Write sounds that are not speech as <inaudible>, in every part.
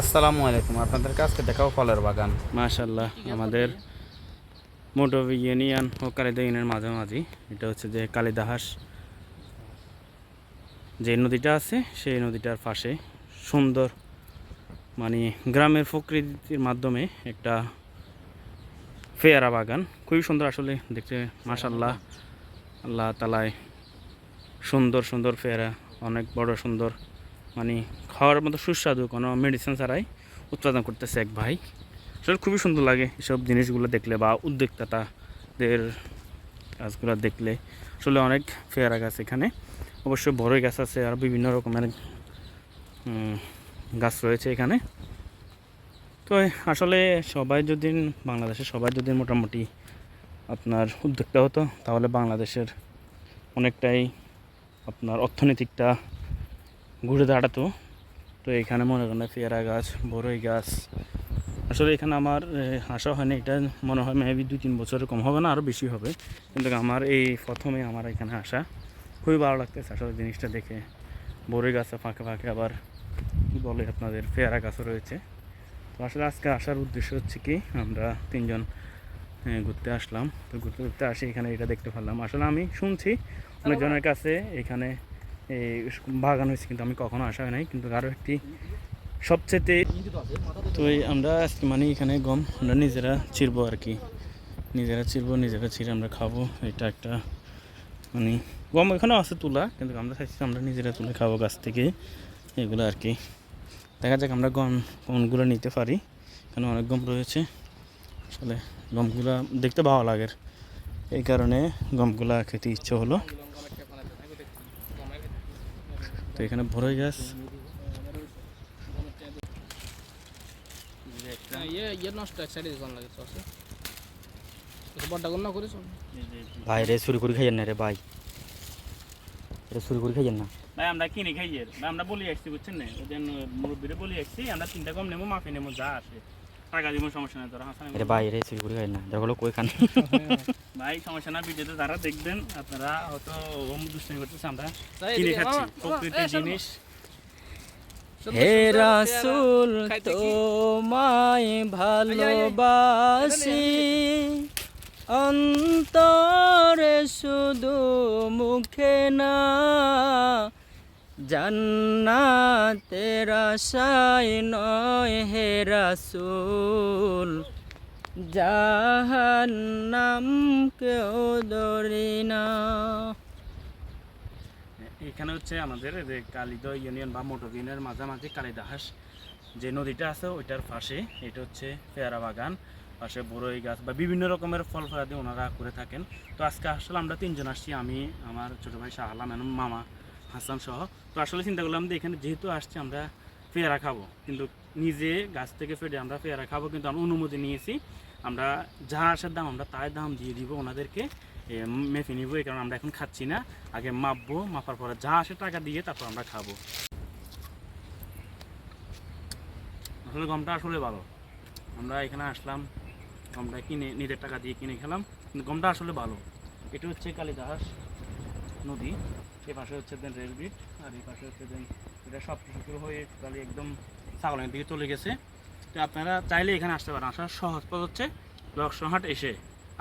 আসসালামু আলাইকুম। আপনাদের কাছকে দেখাও ফলের বাগান। মাশাল্লাহ আমাদের মোটর ইউনিয়ন ও কালিদা ইউনিয়নের মাঝামাঝি। এটা হচ্ছে যে কালিদাহাস যে নদীটা আছে, সেই নদীটার পাশে সুন্দর মানে গ্রামের প্রকৃতির মাধ্যমে একটা ফেয়ারা বাগান। খুবই সুন্দর আসলে, দেখতে মাশাল্লাহ আল্লাহ তালায় সুন্দর সুন্দর পেয়ারা, অনেক বড় সুন্দর মানে খাওয়ার মতো সুস্বাদু কোনো মেডিসিন ছাড়াই উৎপাদন করতেছে এক ভাই। আসলে খুবই সুন্দর লাগে এসব জিনিসগুলো দেখলে বা উদ্যোক্তাতাদের গাছগুলো দেখলে। আসলে অনেক পেয়ারা গাছ এখানে। অবশ্যই বড়ই গাছ আছে আর বিভিন্ন রকমের গাছ রয়েছে এখানে। তো আসলে সবাই যদি, বাংলাদেশের সবাই যদি মোটামুটি আপনার উদ্যোক্তা হতো, তাহলে বাংলাদেশের অনেকটাই আপনার অর্থনৈতিকটা ঘুরে দাঁড়াতো। তো এখানে মনে করেন পেয়ারা গাছ বড়ই গাছ। আসলে এখানে আমার আশা হয়নি। এটা মনে হয় মেবি দুই তিন বছরের কম হবে না আরও বেশি হবে। কিন্তু আমার এই প্রথমে আমার এখানে আসা খুবই ভালো লাগতেছে আসলে জিনিসটা দেখে। বড়ই গাছে ফাঁকে ফাঁকে আবার কী বলে আপনাদের, পেয়ারা গাছও রয়েছে। তো আসলে আজকে আসার উদ্দেশ্য হচ্ছে কি, আমরা তিনজন ঘুরতে আসলাম। তো ঘুরতে ঘুরতে আসি, এখানে এটা দেখতে পারলাম। আসলে আমি শুনছি অনেকজনের কাছে এখানে এই বাগান হয়েছে, কিন্তু আমি কখনো আসা হয় নাই, কিন্তু আরও একটি সবচেয়ে তো আমরা আজকে মানে এখানে গম আমরা নিজেরা চিরবো আর কি। নিজেরা চিরবো নিজেরা ছিঁড়ে আমরা খাব, এটা একটা মানে গম এখানেও আছে তুলা, কিন্তু আমরা চাইছি আমরা নিজেরা তুলে খাব গাছ থেকে, এগুলো আর কি। দেখা যাক আমরা গম গমগুলো নিতে পারি, এখানে অনেক গম রয়েছে। আসলে গমগুলো দেখতে ভালো লাগে। এই কারণে গমগুলা খেতে ইচ্ছে হলো তো এখানে বড়ই গাছ ইয়ে ইয়ে নষ্ট এক সাইডে দোকান লাগে চলছে বড্ডা গণ্য করেছ? ভাই রে চুরি করে খাইয়েন না রে ভাই। এটা চুরি করে খাইয়েন না। ভাই আমরা কিনে খাই ভাই আমরা বলি আসছি বুঝছেন না? ওদের মুরব্বীরে বলি আসছি আমরা তিনটা কম নেব মাফি নেব যা আসে। টাকা দিব সমস্যা নেই তোরা হাসান রে ভাই রে চুরি না। দরকার কই খান? <laughs> <laughs> ভাই সমস্যা না ভিডিওতে যারা দেখবেন আপনারা হয়তো ওম দুষ্টামি করতেছে আমরা। কিনে খাচ্ছি মামা, মামা, প্রকৃতির জিনিস। হে রাসূল তোমায় ভালোবাসি। অন্তরে শুধু মুখে না জান্নাতের আশায় নয় হে জাহান্নাম কেউ না। এখানে হচ্ছে আমাদের যে কালিদহ ইউনিয়ন বা মোটর ইউনিয়নের মাঝামাঝি কালিদাহাস যে নদীটা আছে ওইটার পাশে, এটা হচ্ছে পেয়ারা বাগান, পাশে বড়ই গাছ বা বিভিন্ন রকমের ফল ফলাদি ওনারা করে থাকেন। তো আজকে আসলে আমরা তিনজন আসছি, আমি, আমার ছোটো ভাই শাহ আলম মামা। হাসান সহ। তো আসলে চিন্তা করলাম যে এখানে যেহেতু আসছি, আমরা পেয়ারা খাব। কিন্তু নিজে গাছ থেকে ফেটে আমরা পেয়ারা খাব, কিন্তু আমরা অনুমতি নিয়েছি। আমরা যা আসার দাম, আমরা তাই দাম দিয়ে দিব ওনাদেরকে। মেপে নিব, এই কারণে আমরা এখন খাচ্ছি না। আগে মাপবো, মাপার পরে যা আসে টাকা দিয়ে তারপর আমরা খাব। আসলে গমটা আসলে ভালো। আমরা এখানে আসলাম, গমটা কিনে, নিজের টাকা দিয়ে কিনে খেলাম। কিন্তু গমটা আসলে ভালো। এটা হচ্ছে কালিদাস নদী। এই পাশে হচ্ছে দেন রেল ব্রিজ আর এই পাশে হচ্ছে দেন এটা সব কিছু শুরু হয়ে তাহলে একদম ছাগলের দিকে চলে গেছে। তো আপনারা চাইলে এখানে আসতে পারেন। আসার সহজ পথ হচ্ছে লক্ষ্মণহাট এসে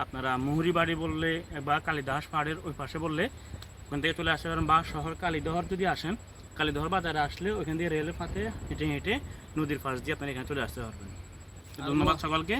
আপনারা মুহুরি বাড়ি বললে বা কালীদাস পাহাড়ের ওই পাশে বললে ওখান থেকে চলে আসতে পারেন বা শহর কালীদহর যদি আসেন কালীদহর বাজারে আসলে ওইখান দিয়ে রেলের ফাতে হেঁটে হেঁটে নদীর পাশ দিয়ে আপনারা এখানে চলে আসতে পারবেন। ধন্যবাদ সকলকে।